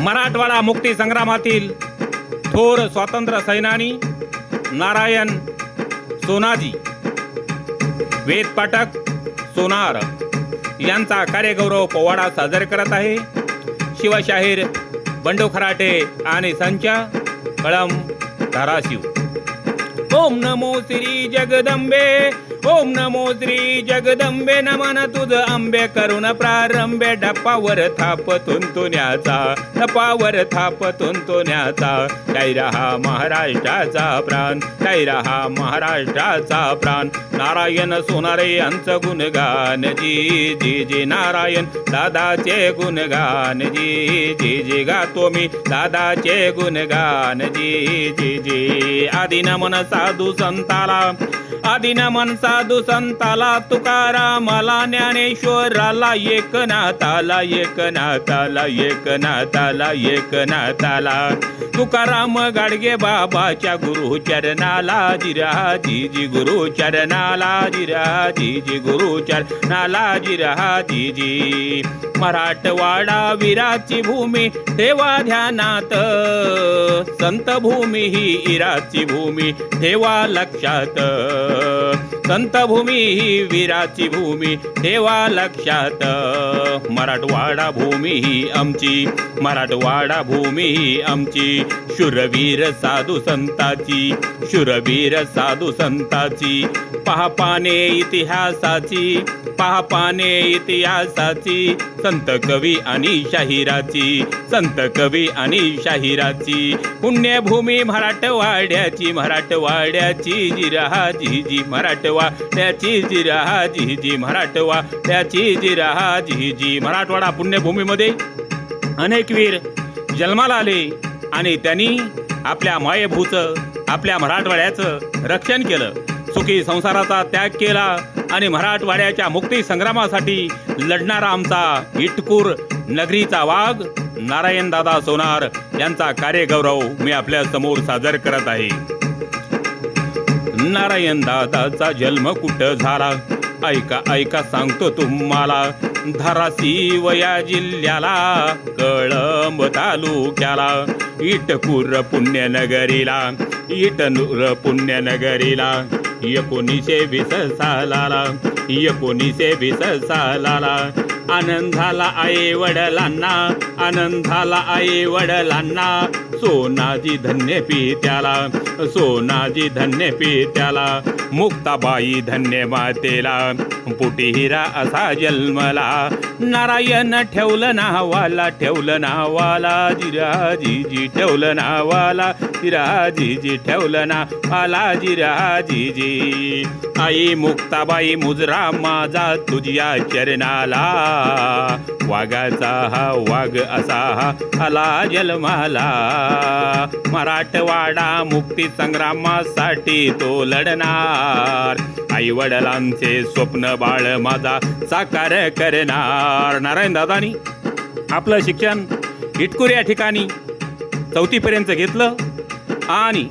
मराठवाडा मुक्ती संग्रामातील थोर स्वातंत्र्य सैनानी नारायण सोनाजी वेदपाठक सोनार यांचा कार्यगौरव पोवाडा साजरे करत आहे. शिवशाहीर बंडू खराटे आणि संच कळम धाराशिव. ओम नमो श्री जगदंबे. ओम नमो श्री जगदंबे नमन तुझ आंबे करुण प्रारंभे डप्पावर थाप तुंतुण्याचा डपावर थाप तुंतुण्याचा जय रहा महाराष्ट्राचा प्राण जय रहा महाराष्ट्राचा प्राण नारायण सोनारे यांचं गुणगान जी जी जी नारायण दादाचे गुणगान जी जी जी गातो मी दादाचे गुणगान जी जी जी आदिन मन साधू संताला आदिन मन सा साधू संताला तुकारामाला ज्ञानेश्वराला एकनाथाला एकनाथाला एकनाथाला एकनाथाला. तुकाराम गाडगे बाबाच्या गुरु चरणाला जिरा जी गुरु चरणाला जिरा जी गुरु चरणाला जिरा जी. मराठवाडा विराची भूमी ठेवा ध्यानात. संत भूमी ही इराची भूमी ठेवा लक्षात. संतभूमी ही वीराची भूमी ठेवा लक्षात मराठवाडा भूमी ही आमची मराठवाडा भूमी ही आमची. शूरवीर साधू संताची शूरवीर साधू संताची. पहापाने इतिहासाची पहापाने इतिहासाची संत कवी आणि शाहिराची संत कवी आणि शाहिराची. पुण्यभूमी मराठवाड्याची मराठवाड्याची जिरहा जी मराठवाड्याची जिरहा जी मराठवाड्याची जिराहा जी जी मराठवाडा पुण्यभूमीमध्ये. अनेक वीर जन्माला आले आणि त्यांनी आपल्या मायभूचं आपल्या मराठवाड्याचं रक्षण केलं. सुखी संसाराचा त्याग केला आणि मराठवाड्याच्या मुक्ती संग्रामासाठी लढणारा आमचा इटकूर नगरीचा वाघ नारायण दादा सोनार यांचा कार्यगौरव मी आपल्यासमोर सादर करत आहे. नारायण दादाचा जन्म कुठं झाला? ऐका ऐका सांगतो तुम्हाला. धाराशिव या जिल्ह्याला कळंब तालुक्याला इटकूर पुण्यनगरीला इटनूर पुण्यनगरीला. एकोणीसशे वीस सालाला एकोणीसशे वीस सालाला आनंद झाला आई वडलांना आनंद झाला आई वडलांना. सोनाजी धन्य पित्याला सोनाजी धन्य पित्याला. मुक्ताबाई धन्य मातेला. पुटी हिरा असा जन्मला. नारायण ठेवलं नावाला ठेवलं नावाला. जिराजीजी ठेवलं नावाला जिराजीजी ठेवलं नावाला जिरा जिराजीजी आई मुक्ताबाई मुजरा माझा तुझ्या चरणाला. वाघाचा हा वाघ असा हा आला जलमाला. मराठवाडा मुक्ती संग्रामासाठी तो लढणार. आई वडिलांचे स्वप्न बाळ माझा साकार करणार. नारायण दादानी आपलं शिक्षण इटकूर या ठिकाणी चौथीपर्यंत घेतलं आणि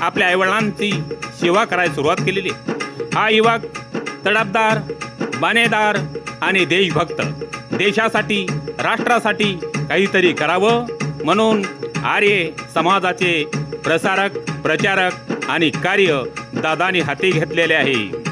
आपल्या आईवडिलांची सेवा करायला सुरुवात केलेली. हा युवक तडफदार बानेदार आणि देशभक्त. देशासाठी राष्ट्रासाठी काहीतरी करावं म्हणून आर्य समाजाचे प्रसारक प्रचारक आणि कार्य दादानी हाती घेतलेले आहे.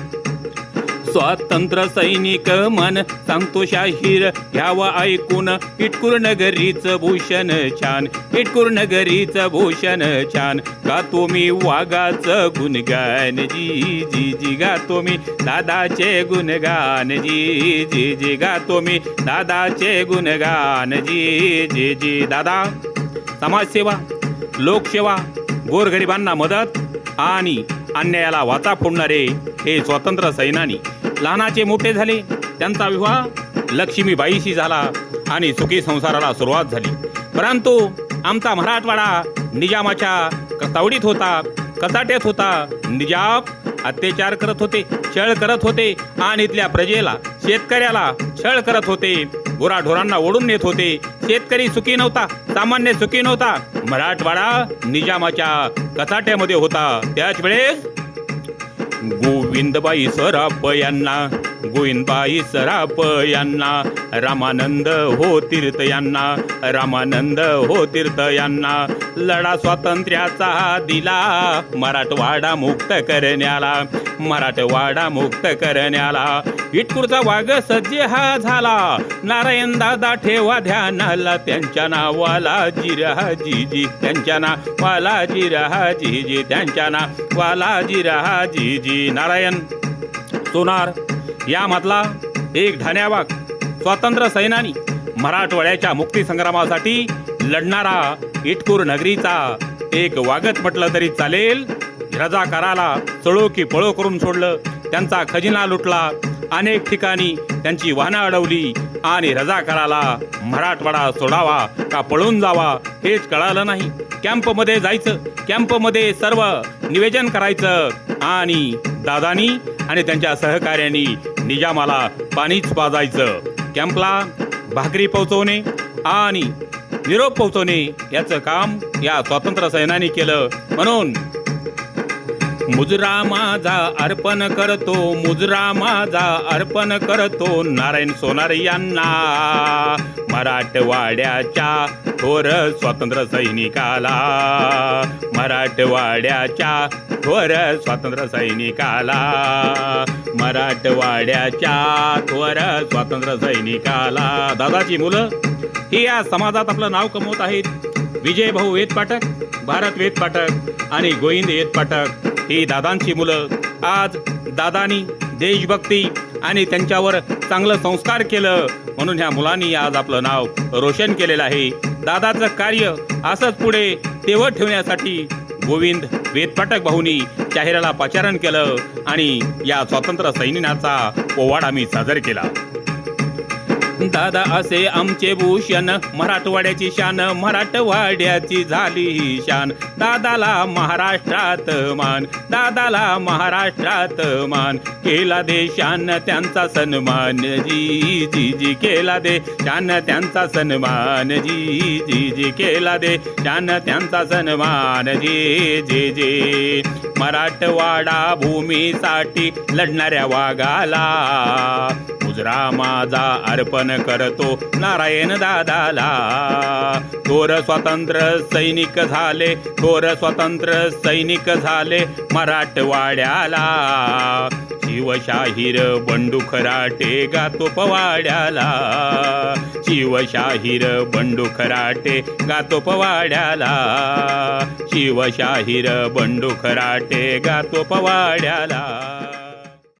स्वातंत्र्य सैनिक मन सांगतो शाहीर घ्यावं ऐकून इटकूर नगरीच भूषण छान इटकूर नगरीच भूषण छान. गातो मी वाघाचं गुणगान जी जी जी गातो मी दादाचे गुणगान जी जी जी गातो मी दादाचे गुणगान जी जी जी. दादा समाजसेवा लोकसेवा गोरगरिबांना मदत आणि अन्यायाला वाचा फोडणारे हे स्वतंत्र सैनानी लहानाचे मोठे झाले. त्यांचा विवाह लक्ष्मीबाईशी झाला आणि सुखी संसाराला सुरुवात झाली. परंतु आमचा मराठवाडा निजामाच्या तावडीत होता कचाट्यात होता. निजाम अत्याचार करत होते छळ करत होते आणि इथल्या प्रजेला शेतकऱ्याला छळ करत होते. गुराढोरांना ओढून नेत होते. शेतकरी सुखी नव्हता सामान्य सुखी नव्हता. मराठवाडा निजामाच्या कचाट्यामध्ये होता. त्याच वेळेस गोविंदबाई सराप यांना गोविंदबाई सराप यांना रामानंद हो तीर्थ यांना रामानंद हो तीर्थ यांना लढा स्वातंत्र्याचा दिला मराठवाडा मुक्त करण्याला मराठवाडा मुक्त करण्याला इटकूरचा वाघ सज्जे हा झाला. नारायण दादा ठेवा ध्यानाला त्यांच्या नावाला जिरा जीजी त्यांच्या नावाला जिरा जीजी त्यांच्या नावाला जिरा जीजी. नारायण सोनार यामधला एक ढाण्यावाग स्वातंत्र्य सैनानी मराठवाड्याच्या मुक्ती संग्रामासाठी लढणारा इटकूर नगरीचा एक वागत म्हटलं तरी चालेल. रजाकाराला चळो की पळो करून सोडलं. त्यांचा खजिना लुटला. अनेक ठिकाणी त्यांची वाहनं अडवली आणि रजाकाराला मराठवाडा सोडावा का पळून जावा हेच कळालं नाही. कॅम्पमध्ये जायचं कॅम्पमध्ये सर्व निवेदन करायचं आणि दादानी आणि त्यांच्या सहकार्यांनी निजामाला पाणीच पाजायचं. कॅम्पला भाकरी पोहोचवणे आणि निरोप पोहोचवणे याचं काम या स्वातंत्र्य सैनानी केलं म्हणून मुजरा माझा अर्पण करतो मुजरा माझा अर्पण करतो नारायण सोनार यांना. मराठवाड्याच्या थोर स्वातंत्र्य सैनिकाला मराठवाड्याच्या थोर स्वातंत्र्य सैनिकाला मराठवाड्याच्या थोर स्वातंत्र्य सैनिकाला. दादाची मुलं ही या समाजात आपलं नाव कमवत आहेत. विजय भाऊ वेद पाठक भारत वेद पाठक आणि गोविंद वेद पाठक ही दादांची मुलं. आज दादानी देशभक्ती आणि त्यांच्यावर चांगलं संस्कार केलं. म्हणून ह्या मुलांनी आज आपलं नाव रोशन केलेलं आहे. दादाचं कार्य असंच पुढे तेवत ठेवण्यासाठी गोविंद वेदपाटक भाऊनी जाहिराला पाचारण केलं आणि या स्वातंत्र्य सैनिकाचा पोवाडा आम्ही सादर केला. दादा असे आमचे भूषण मराठवाड्याची शान मराठवाड्याची झाली शान. दादाला महाराष्ट्रात मान दादाला महाराष्ट्रात मान. केला देशान त्यांचा सन्मान. जी जी जी केला दे शान त्यांचा सन्मान. जी जी जी केला दे शान त्यांचा सन्मान. जी जे जे. मराठवाडा भूमीसाठी लढणाऱ्या वाघाला मुजरा माझा अर्पण करतो. नारायण दादाला. थोर स्वतंत्र सैनिक झाले. थोर स्वातंत्र्य सैनिक झाले. मराठवाड्याला. शिवशाहीर बंडू खराटे गातो पवाड्याला. शिवशाहीर बंडू खराटे गातो पवाड्याला. शिवशाहीर बंडू खराटे गातो पवाड्याला.